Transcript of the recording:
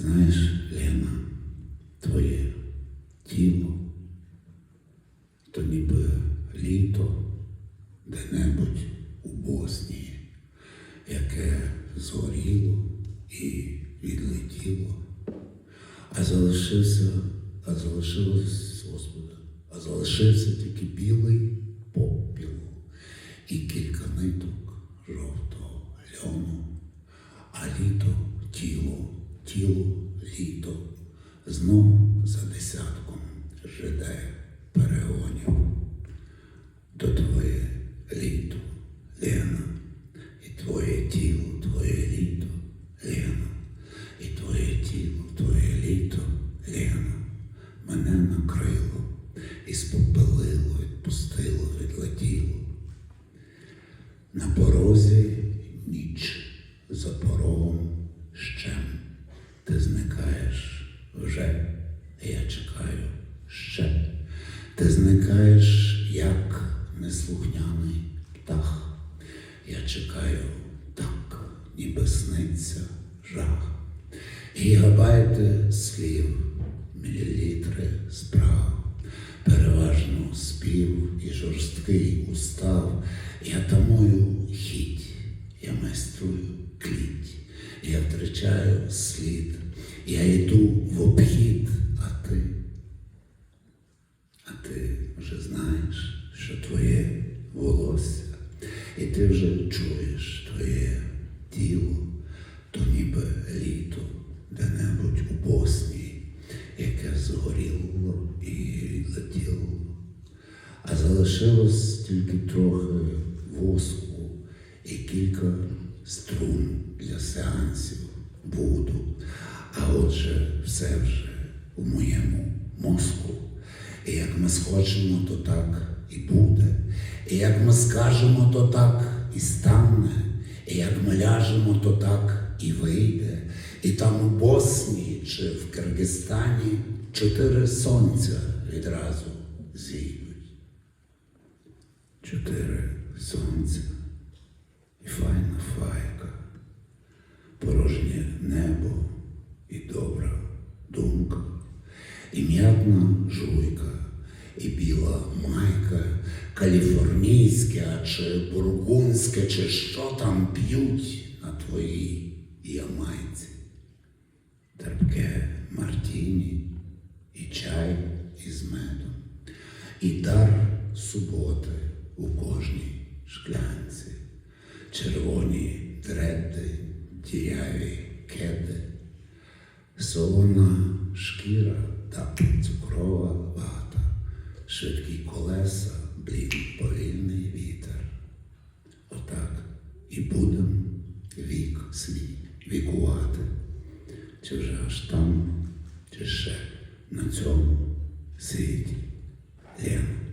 Знаєш, Лена, твоє тіло, то ніби літо де-небудь у Боснії, яке згоріло і відлетіло, а залишився, а залишилось, Господи, а залишився тільки білий попіл і кілька ниток. Тіло, літо, знов за десятком жиде перегонів. То твоє літо, Лена, і твоє тіло, твоє літо, Лена, і твоє тіло, твоє літо, Лена, мене накрило і спопелило, відпустило, відлетіло. На порозі ніч за порогом щем. Ти зникаєш вже, я чекаю ще. Ти зникаєш, як неслухняний птах. Я чекаю так, ніби сниться жах. Гігабайти слів, мілілітри справ, переважно спів і жорсткий устав. Я тамую хіть, я майструю кліть, я втрачаю слід, я йду в обхід, а ти, а ти вже знаєш, що твоє волосся, і ти вже чуєш твоє тіло, то ніби літо де-небудь у Боснії, яке згоріло і летіло. А залишилось тільки трохи воску і кілька струн для сеансів буду. А отже, все вже у моєму мозку. І як ми схочемо, то так і буде. І як ми скажемо, то так і стане. І як ми ляжемо, то так і вийде. І там у Боснії чи в Киргизстані чотири сонця відразу зійдуть. Чотири сонця і файна файка, порожнє небо і добра думка, і м'ятна жуйка, і біла майка, каліфорнійська чи бургундська, чи що там п'ють на твоїй ямайці. Терпке мартіні і чай із медом, і дар суботи у кожній шклянці, червоні дредди, діяві кеди, солона шкіра та цукрова швидкі колеса, блід повільний вітер. Отак і будем вік свій вікувати, чи вже аж там, чи ще на цьому світі. Лена.